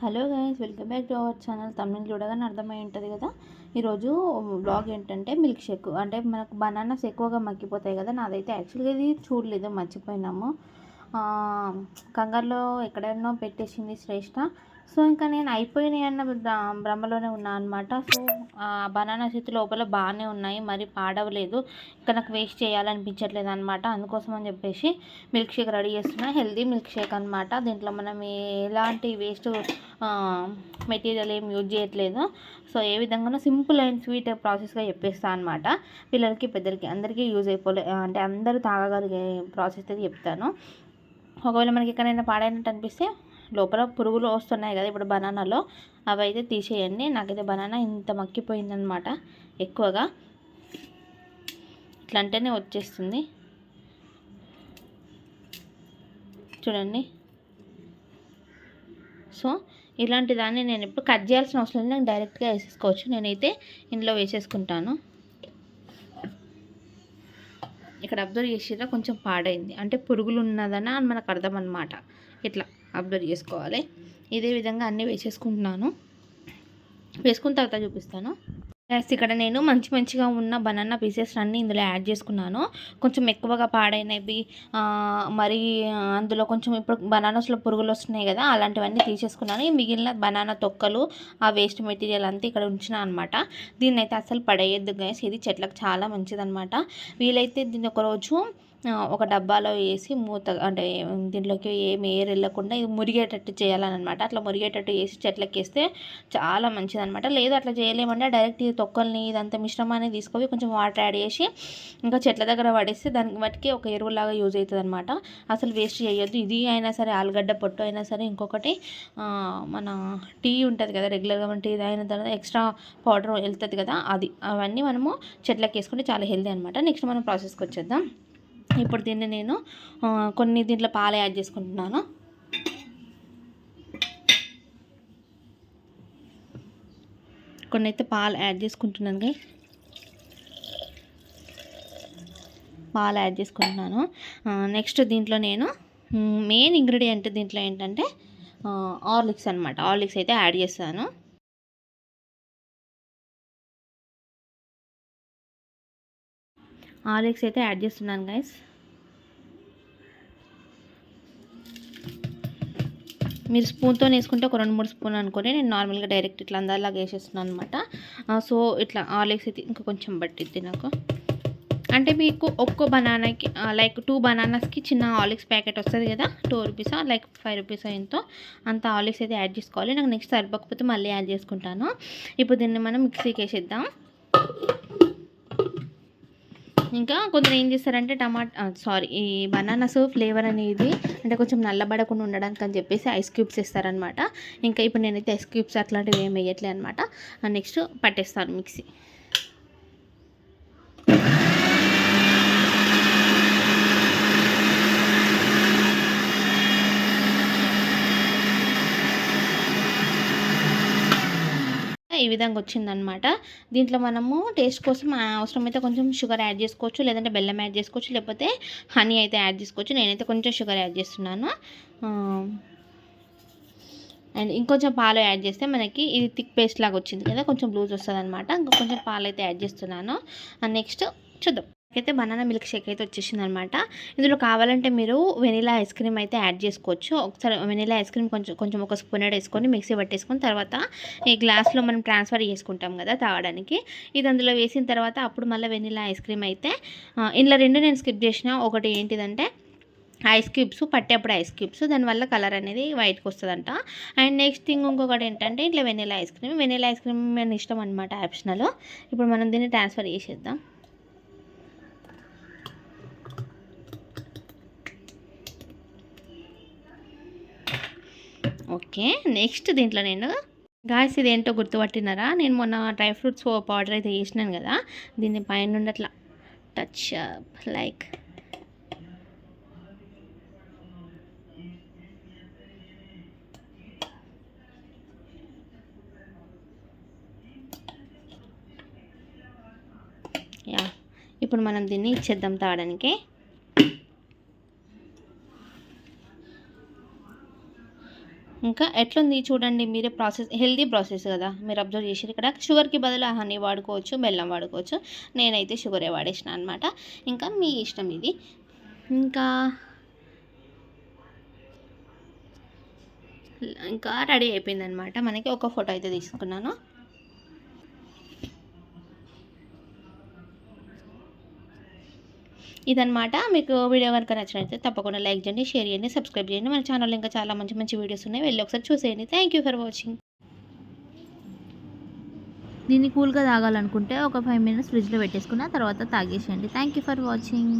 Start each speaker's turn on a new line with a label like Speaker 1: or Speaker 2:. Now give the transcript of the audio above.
Speaker 1: Hello guys welcome back to our channel. Tamil చూడగానే అర్థమై ఉంటుంది కదా? ఈరోజు బ్లాగ్ ఏంటంటే మిల్క్ షేక్. అంటే మనకు బనానాస్ ఎక్కువగా మగ్గిపోతాయి కదా? నాదైతే యాక్చువల్గా ఇది చూడలేదు మర్చిపోయినాము. కంగారులో ఎక్కడైనా పెట్టేసింది శ్రేష్ఠ సో ఇంకా నేను అయిపోయినాయి అన్న భ్ర- భ్రమలోనే ఉన్నా అనమాట సో బనానా చేతి లోపల బాగానే ఉన్నాయి మరి పాడవలేదు. ఇంకా నాకు వేస్ట్ చేయాలనిపించట్లేదు అనమాట అందుకోసం అని చెప్పేసి మిల్క్ షేక్ రెడీ చేస్తున్నా. హెల్దీ మిల్క్ షేక్ అనమాట దీంట్లో మనం ఎలాంటి వేస్ట్ మెటీరియల్ ఏం యూజ్ చేయట్లేదు. సో ఏ విధంగానో సింపుల్ అండ్ స్వీట్ ప్రాసెస్గా చెప్పేస్తాను అనమాట పిల్లలకి పెద్దలకి అందరికీ యూజ్ అయిపోలే అంటే అందరూ తాగగలిగే ప్రాసెస్ అయితే చెప్తాను. ఒకవేళ మనకి ఎక్కడైనా పాడైనట్టు అనిపిస్తే లోపల పురుగులు వస్తున్నాయి కదా ఇప్పుడు బనానాలో అవి అయితే తీసేయండి. నాకైతే బనానా ఇంత మక్కిపోయిందనమాట ఎక్కువగా. ఇట్లా అంటేనే వచ్చేస్తుంది. చూడండి. సో ఇలాంటి దాన్ని నేను ఇప్పుడు కట్ చేయాల్సిన అవసరం లేదు. నేను డైరెక్ట్గా వేసేసుకోవచ్చు. నేనైతే ఇందులో వేసేసుకుంటాను. ఇక్కడ అబ్జర్వ్ చేసిరా కొంచెం పాడైంది. అంటే పురుగులు ఉన్నదని అని మనకు అర్థం అనమాట ఇట్లా అబ్జర్వ్ చేసుకోవాలి. ఇదే విధంగా అన్నీ వేసేసుకుంటున్నాను. వేసుకున్న తర్వాత చూపిస్తాను. నెక్స్ట్ ఇక్కడ నేను మంచి మంచిగా ఉన్న బనానా పీసెస్ అన్నీ ఇందులో యాడ్ చేసుకున్నాను. కొంచెం ఎక్కువగా పాడైనవి మరి అందులో కొంచెం ఇప్పుడు బనానాస్లో పురుగులు వస్తున్నాయి కదా అలాంటివన్నీ తీసేసుకున్నాను. ఈ మిగిలిన బనానా తొక్కలు ఆ వేస్ట్ మెటీరియల్ అంతా ఇక్కడ ఉంచిన అనమాట దీన్ని అయితే అసలు పడేయద్దు గైస్ ఇది చెట్లకు చాలా మంచిదనమాట వీలైతే దీన్ని ఒకరోజు ఒక డబ్బాలో వేసి మూత అంటే దీంట్లోకి ఏమి ఎయిర్ వెళ్ళకుండా ఇది మురిగేటట్టు చేయాలన్నమాట అట్లా మురిగేటట్టు వేసి చెట్లకి వేస్తే చాలా మంచిదన్నమాట లేదు అట్లా చేయలేమంటే డైరెక్ట్ ఇది తొక్కల్ని ఇదంతా మిశ్రమాన్ని తీసుకొని కొంచెం వాటర్ యాడ్ చేసి ఇంకా చెట్ల దగ్గర పడేస్తే దానికి వాటికి ఒక ఎరువులాగా యూజ్ అవుతుంది అనమాట అసలు వేస్ట్ చేయొద్దు. ఇది అయినా సరే ఆలుగడ్డ పొట్టు అయినా సరే ఇంకొకటి మన టీ ఉంటుంది కదా రెగ్యులర్గా మన టీ అయిన తర్వాత ఎక్స్ట్రా పౌడర్ వెళ్తుంది కదా అది. అవన్నీ మనము చెట్లకి వేసుకుంటే చాలా హెల్దీ అనమాట. నెక్స్ట్ మనం ప్రాసెస్కి వచ్చేద్దాం. ఇప్పుడు దీన్ని నేను కొన్ని దీంట్లో పాలు యాడ్ చేసుకుంటున్నాను. కొన్ని అయితే పాలు యాడ్ చేసుకుంటున్నాను పాలు యాడ్ చేసుకుంటున్నాను. నెక్స్ట్ దీంట్లో నేను మెయిన్ ఇంగ్రీడియంట్ దీంట్లో ఏంటంటే ఆర్లిక్స్ అనమాట ఆర్లిక్స్ అయితే యాడ్ చేస్తాను. ఆర్లిక్స్ అయితే యాడ్ చేస్తున్నాను గైస్ మీరు స్పూన్తో వేసుకుంటే ఒక రెండు మూడు స్పూన్ అనుకొని నేను నార్మల్గా డైరెక్ట్ ఇట్లా అందరిలాగా వేసేస్తున్నాను అనమాట సో ఇట్లా ఆర్లిక్స్ అయితే ఇంకా కొంచెం పట్టిద్ది నాకు. అంటే మీకు ఒక్కో బనానాకి లైక్ టూ బనానాస్కి చిన్న ఆలిక్స్ ప్యాకెట్ వస్తుంది కదా two rupees like five rupees ఎంతో. అంత ఆలిక్స్ అయితే యాడ్ చేసుకోవాలి. నాకు నెక్స్ట్ సరిపోకపోతే మళ్ళీ యాడ్ చేసుకుంటాను. ఇప్పుడు దీన్ని మనం మిక్సీకి వేసేద్దాం. ఇంకా కొందరు ఏం చేస్తారంటే టమాటా సారీ ఈ బనానాస్ ఫ్లేవర్ అనేది అంటే కొంచెం నల్లబడకుండా ఉండడానికి అని చెప్పేసి ఐస్ క్యూబ్స్ ఇస్తారనమాట ఇంకా ఇప్పుడు నేనైతే ఐస్ క్యూబ్స్ అట్లాంటివి ఏం వేయట్లే అనమాట నెక్స్ట్ పట్టేస్తాను మిక్సీ. ఈ విధంగా వచ్చిందనమాట దీంట్లో మనము టేస్ట్ కోసం అవసరమైతే కొంచెం షుగర్ యాడ్ చేసుకోవచ్చు లేదంటే బెల్లం యాడ్ చేసుకోవచ్చు లేకపోతే హనీ అయితే యాడ్ చేసుకోవచ్చు. నేనైతే కొంచెం షుగర్ యాడ్ చేస్తున్నాను. అండ్ ఇంకొంచెం పాలు యాడ్ చేస్తే మనకి ఇది థిక్ పేస్ట్ లాగా వచ్చింది కదా కొంచెం లూజ్ వస్తుంది అనమాట ఇంకొంచెం కొంచెం పాలు అయితే యాడ్ చేస్తున్నాను. నెక్స్ట్ చూద్దాం. అయితే బనానా మిల్క్ షేక్ అయితే వచ్చేసింది అనమాట ఇందులో కావాలంటే మీరు వెనీలా ఐస్ క్రీమ్ అయితే యాడ్ చేసుకోవచ్చు. ఒకసారి వెనీలా ఐస్ క్రీమ్ కొంచెం కొంచెం ఒక స్పూన్ వేసుకొని మిక్సీ పట్టేసుకొని తర్వాత ఈ గ్లాస్లో మనం ట్రాన్స్ఫర్ చేసుకుంటాం కదా తాగడానికి. ఇది అందులో వేసిన తర్వాత అప్పుడు మళ్ళీ వెనీలా ఐస్ క్రీమ్ అయితే ఇందులో రెండు నేను స్కిప్ చేసిన. ఒకటి ఏంటిదంటే ఐస్ క్యూబ్స్ పట్టేప్పుడు ఐస్ క్యూబ్స్. దానివల్ల కలర్ అనేది వైట్కి వస్తుందంట. అండ్ నెక్స్ట్ థింగ్ ఇంకొకటి ఏంటంటే ఇట్లా vanilla ice cream. Vanilla ice cream నేను ఇష్టం అనమాట ఆప్షనల్ ఇప్పుడు మనం దీన్ని ట్రాన్స్ఫర్ చేసేద్దాం. ఓకే నెక్స్ట్ దీంట్లో నేను గాయస్ ఇది ఏంటో గుర్తుపట్టినారా? నేను మొన్న డ్రై ఫ్రూట్స్ పౌడర్ అయితే వేసినాను కదా దీన్ని పైన అట్లా టచ్ లైక్ యా ఇప్పుడు మనం దీన్ని ఇచ్చేద్దాం తాగడానికి. ఇంకా ఎట్లుంది చూడండి మీరే ప్రాసెస్ హెల్దీ ప్రాసెస్ కదా. మీరు అబ్జర్వ్ చేసారు ఇక్కడ. షుగర్కి బదులు హనీ వాడుకోవచ్చు బెల్లం వాడుకోవచ్చు. నేనైతే షుగరే వాడేసిన అనమాట ఇంకా మీ ఇష్టం ఇది. ఇంకా ఇంకా రెడీ అయిపోయిందనమాట మనకి ఒక ఫోటో అయితే తీసుకున్నాను. ఇదనమాట మీకు వీడియో కనుక నచ్చినట్లయితే తప్పకుండా లైక్ చేయండి షేర్ చేయండి సబ్స్క్రైబ్ చేయండి. మన ఛానల్ ఇంకా చాలా మంచి మంచి వీడియోస్ ఉన్నాయి. వెళ్ళి ఒకసారి చూసేయండి. థ్యాంక్ యూ ఫర్ వాచింగ్ దీన్ని కూల్గా తాగాలనుకుంటే ఒక ఫైవ్ మినిట్స్ ఫ్రిడ్జ్లో పెట్టేసుకున్న తర్వాత తాగేసేయండి. Thank you for watching